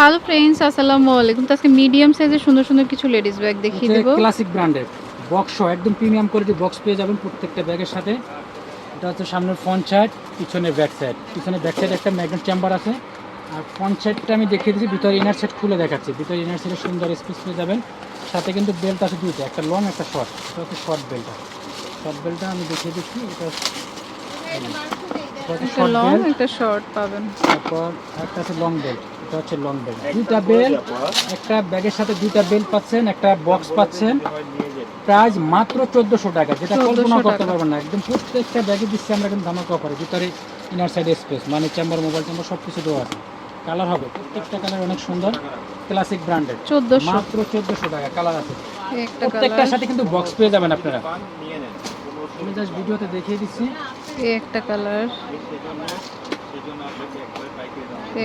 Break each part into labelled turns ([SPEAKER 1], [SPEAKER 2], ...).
[SPEAKER 1] Hello friends আসসালামু আলাইকুম। আজকে মিডিয়াম সাইজের সুন্দর সুন্দর কিছু লেডিস ব্যাগ দেখিয়ে দেবো।
[SPEAKER 2] ক্লাসিক ব্র্যান্ডের বক্স একদম প্রিমিয়াম কোয়ালিটি বক্স পেয়ে যাবেন প্রত্যেকটা ব্যাগের সাথে। এটা হচ্ছে সামনের ফ্রন্ট সাইড পিছনের ব্যাক সাইড পিছনে ব্যাক সাইড একটা ম্যাগনেট চেম্বার আছে। আর ফ্রন্ট সাইডটা আমি দেখিয়ে দিচ্ছি ভিতরে ইনার সাইড খুলে দেখাচ্ছি। ভিতরে ইনার সাইডে সুন্দর স্পেস পেয়ে যাবেন। সাথে কিন্তু বেল্ট আছে দুইটা একটা লং একটা শর্ট এটা হচ্ছে শর্ট বেল্টটা শর্ট বেল্টটা আমি দেখিয়ে দিচ্ছি এটা
[SPEAKER 1] একটা লং একটা শর্ট পাবেন।
[SPEAKER 2] তারপর একটা আছে লং বেল্ট এটা হচ্ছে লং বেল্ট দুইটা বেল্ট একটা ব্যাগের সাথে দুইটা বেল্ট পাচ্ছেন একটা বক্স পাচ্ছেন। প্রাইস মাত্র চোদ্দোশো টাকা যেটা
[SPEAKER 1] 1400
[SPEAKER 2] কল্পনা করতে
[SPEAKER 1] টাকা।
[SPEAKER 2] পারবেন না একদম প্রত্যেকটা ব্যাগে দিচ্ছি আমরা কিন্তু ধামাকা অফারে ভিতরে ইনার সাইড স্পেস মানে চেম্বার মোবাইল চেম্বার সব কিছু দেওয়া আছে। কালার হবে প্রত্যেকটা কালার অনেক সুন্দর ক্লাসিক ব্র্যান্ডেড
[SPEAKER 1] চোদ্দোশো।
[SPEAKER 2] মাত্র চোদ্দোশো টাকা কালার আছে। প্রত্যেকটার সাথে কিন্তু বক্স পেয়ে যাবেন আপনারা। আমি জাস্ট ভিডিওতে দেখিয়ে দিচ্ছি।
[SPEAKER 1] একটা কালার।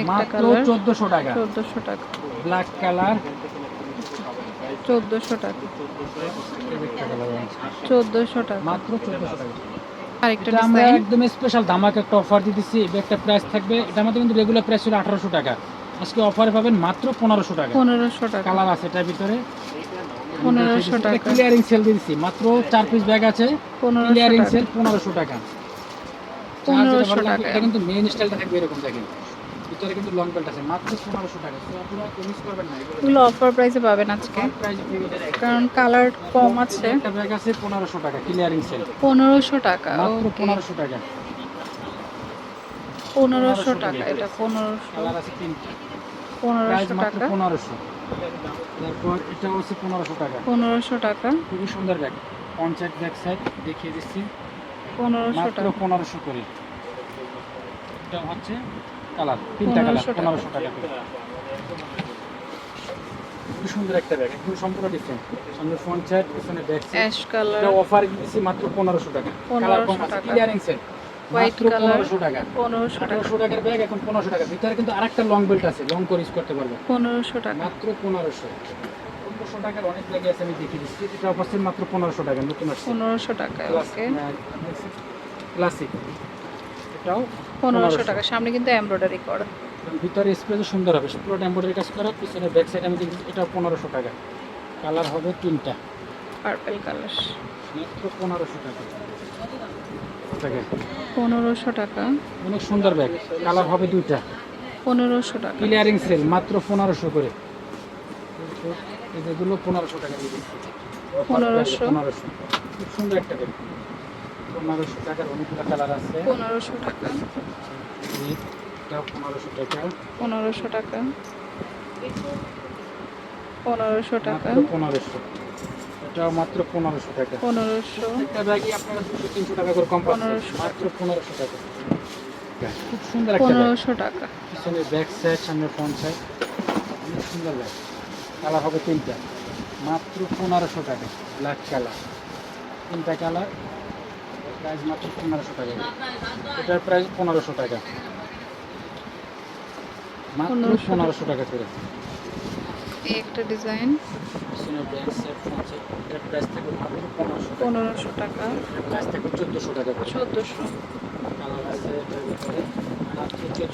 [SPEAKER 2] মাত্র
[SPEAKER 1] কালার।
[SPEAKER 2] চোদ্দোশো টাকা।
[SPEAKER 1] চোদ্দোশো টাকা।
[SPEAKER 2] Black colour.
[SPEAKER 1] চোদ্দোশো টাকা।
[SPEAKER 2] একটা কালার
[SPEAKER 1] চোদ্দোশো টাকা।
[SPEAKER 2] মাত্র চোদ্দোশো টাকা।
[SPEAKER 1] আরেকটা
[SPEAKER 2] আমরা একদম স্পেশাল ধামাকা একটা অফার দিতেছি এই একটা প্রাইস থাকবে। এটা আমাদের কিন্তু রেগুলার প্রাইস ছিল আঠারোশো টাকা। আজকে অফারে পাবেন মাত্র পনেরোশো টাকা।
[SPEAKER 1] পনেরোশো টাকা।
[SPEAKER 2] কালার আছে এটার ভিতরে।
[SPEAKER 1] পনেরোশো টাকা।
[SPEAKER 2] ক্লিয়ারিং সেল দিয়েছি মাত্র চার পিস ব্যাগ আছে। ক্লিয়ারিং সেল পনেরোশো টাকা।
[SPEAKER 1] পনেরোশো টাকা।
[SPEAKER 2] কিন্তু মেইন স্টাইলটা থাকবে এরকম দেখেন। ভিতরে কিন্তু লং বেল্ট আছে মাত্র পনেরোশো টাকা। তো আপনারা মিস করবেন না এগুলো
[SPEAKER 1] এগুলো অফার প্রাইসে পাবেন আজকে। কারণ কালার কম আছে।
[SPEAKER 2] একটা ব্যাগ আছে পনেরোশো টাকা ক্লিয়ারিং সেল
[SPEAKER 1] পনেরোশো টাকা
[SPEAKER 2] মাত্র পনেরোশো টাকা।
[SPEAKER 1] পনেরোশো টাকা এটা পনেরোশো।
[SPEAKER 2] কালার আছে তিনটা।
[SPEAKER 1] পনেরোশো টাকা।
[SPEAKER 2] পনেরোশো। তারপর এটা হচ্ছে পনেরোশো টাকা।
[SPEAKER 1] পনেরোশো টাকা।
[SPEAKER 2] খুবই সুন্দর ব্যাগ পঞ্চায়েত ব্যাগ সাইড দেখিয়ে দিচ্ছি।
[SPEAKER 1] পনেরোশো
[SPEAKER 2] করে। এটা হচ্ছে কালার তিনটা কালার পনেরোশো টাকা। করে। সুন্দর একটা ব্যাগ সম্পূর্ণ অফার মাত্র টাকা। মাত্র টাকার ব্যাগ এখন টাকা। ভিতরে কিন্তু লং বেল্ট আছে লং করতে পারবে।
[SPEAKER 1] টাকা।
[SPEAKER 2] মাত্র পনেরোশো টাকা নতুন
[SPEAKER 1] পনেরোশো টাকা ওকে
[SPEAKER 2] ক্লাসিক হ্যাঁ, এটাও
[SPEAKER 1] পনেরোশো টাকা সামনে কিন্তু এমব্রয়ডারি করা।
[SPEAKER 2] ভিতরে স্পেসও সুন্দর হবে পুরোটা এমব্রয়ডারি কাজ করা পিছনে ব্যাক সাইড আমি দেখছি এটা পনেরোশো টাকা। কালার হবে তিনটা।
[SPEAKER 1] পার্পল কালার
[SPEAKER 2] মাত্র পনেরোশো টাকা।
[SPEAKER 1] পনেরোশো টাকা।
[SPEAKER 2] অনেক সুন্দর ব্যাগ কালার হবে দুইটা।
[SPEAKER 1] পনেরোশো টাকা।
[SPEAKER 2] ক্লিয়ারিং সেল মাত্র পনেরোশো করে। এই যেগুলো পনেরোশো টাকা দিয়ে
[SPEAKER 1] পনেরোশো।
[SPEAKER 2] পনেরোশো। খুব সুন্দর একটা ব্যাগ পনেরোশো টাকার অনেকগুলো কালার আছে।
[SPEAKER 1] পনেরোশো টাকা।
[SPEAKER 2] পনেরোশো টাকা।
[SPEAKER 1] পনেরোশো টাকা। পনেরোশো টাকা।
[SPEAKER 2] পনেরোশো। এটাও মাত্র পনেরোশো টাকা।
[SPEAKER 1] পনেরোশো।
[SPEAKER 2] একটা ব্যাগই আপনারা দুশো তিনশো টাকা করে কম
[SPEAKER 1] 1500
[SPEAKER 2] মাত্র পনেরোশো টাকা। খুব সুন্দর একটা
[SPEAKER 1] পনেরোশো টাকা
[SPEAKER 2] পিছনে ব্যাক সাইড সামনে ফ্রন্ট সাইড অনেক সুন্দর ব্যাগ। কালার হবে তিনটা। মাত্র পনেরোশো টাকা ব্ল্যাক কালার। তিনটা কালার প্রাইস মাত্র পনেরোশো টাকা। এটার প্রাইস পনেরোশো টাকা। মাত্র
[SPEAKER 1] 1500
[SPEAKER 2] পনেরোশো টাকা করে।
[SPEAKER 1] এই একটা ডিজাইন
[SPEAKER 2] পনেরোশো টাকা। চোদ্দোশো টাকা
[SPEAKER 1] চোদ্দোশো।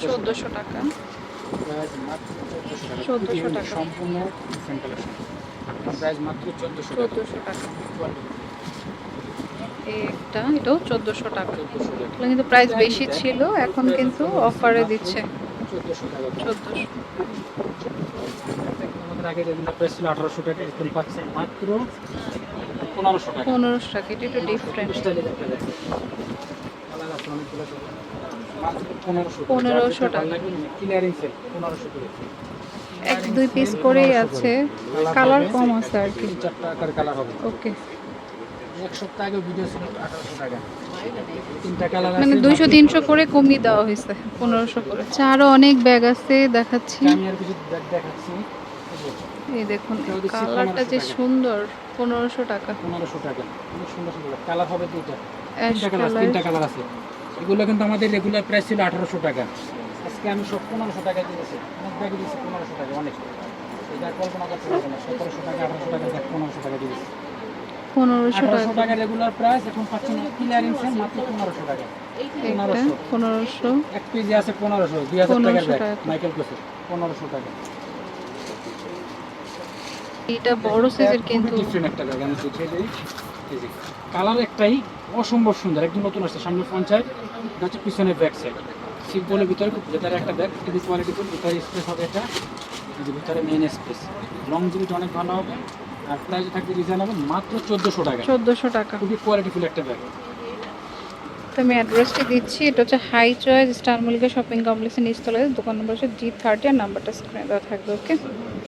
[SPEAKER 2] চোদ্দোশো
[SPEAKER 1] টাকা।
[SPEAKER 2] চোদ্দোশো টাকা
[SPEAKER 1] 1400
[SPEAKER 2] খুবই unique,
[SPEAKER 1] টাকা।
[SPEAKER 2] সম্পূর্ণ ডিফারেন্ট কালেকশন প্রাইস মাত্র চোদ্দোশো
[SPEAKER 1] চোদ্দোশো টাকা। এই এটাও চোদ্দোশো টাকা। এগুলো কিন্তু প্রাইস বেশি ছিল এখন কিন্তু অফারে দিচ্ছে।
[SPEAKER 2] চোদ্দোশো টাকা
[SPEAKER 1] চোদ্দোশো।
[SPEAKER 2] আগে যেগুলো প্রাইস ছিল আঠারোশো টাকা এখন পাচ্ছেন মাত্র পনেরোশো টাকা।
[SPEAKER 1] পনেরোশো টাকা এটা একটু ডিফারেন্ট
[SPEAKER 2] পনেরোশো
[SPEAKER 1] টাকা।
[SPEAKER 2] পনেরোশো করে।
[SPEAKER 1] এক দুই পিস করেই আছে। কালার কম আছে আর কি। ওকে
[SPEAKER 2] এক
[SPEAKER 1] মানে দুইশো তিনশো করে কমিয়ে দেওয়া হয়েছে পনেরোশো করে। আচ্ছা, আরও অনেক ব্যাগ আছে দেখাচ্ছি। এই দেখুন কালারটা যে সুন্দর পনেরোশো টাকা।
[SPEAKER 2] পনেরোশো টাকা কালার হবে দুইটা কালার আছে। এগুলো কিন্তু আমাদের রেগুলার প্রাইস ছিল আঠারোশো টাকা। আজকে আমি সব পনেরোশো টাকা দিয়েছি। অনেক ব্যাগে দিয়েছি পনেরোশো টাকা অনেক। এটা কল্পনা করতে পারব না সতেরোশো টাকা আঠারোশো টাকা দেখ পনেরোশো টাকা দিয়েছি।
[SPEAKER 1] পনেরোশো টাকা।
[SPEAKER 2] রেগুলার প্রাইস এখন পাচ্ছেন ক্লিয়ারিং সেল মাত্র পনেরোশো টাকা পনেরোশো।
[SPEAKER 1] পনেরোশো।
[SPEAKER 2] এক কেজি আছে পনেরোশো দুই হাজার টাকার ব্যাগ মাইকেল কোসের পনেরোশো টাকা
[SPEAKER 1] এটা বড় সাইজের কিন্তু
[SPEAKER 2] ডিফারেন্ট একটা ব্যাগ আমি দেখিয়ে দিই। কালার একটাই অসম্ভব সুন্দর একদম নতুন আসছে সামনে পঞ্চায়েত হচ্ছে পিছনে ব্যাক সাইড সিম্পলের ভিতরে খুব ভেতরে একটা ব্যাগ টিভিস কোয়ালিটি খুব ভিতরে স্পেস হবে এটা যে ভিতরে মেইন স্পেস লং জিবিটা অনেক ভালো হবে আর প্রাইস থাকবে রিজনেবল মাত্র চোদ্দোশো টাকা।
[SPEAKER 1] চোদ্দোশো টাকা।
[SPEAKER 2] খুবই কোয়ালিটিফুল একটা ব্যাগ
[SPEAKER 1] তো আমি অ্যাড্রেসটি দিচ্ছি এটা হচ্ছে high choice star Mallika shopping কমপ্লেক্সের নিচতলায় দোকান নম্বর হচ্ছে জি থার্টি আর নাম্বারটা স্ক্রিনে দেওয়া থাকবে ওকে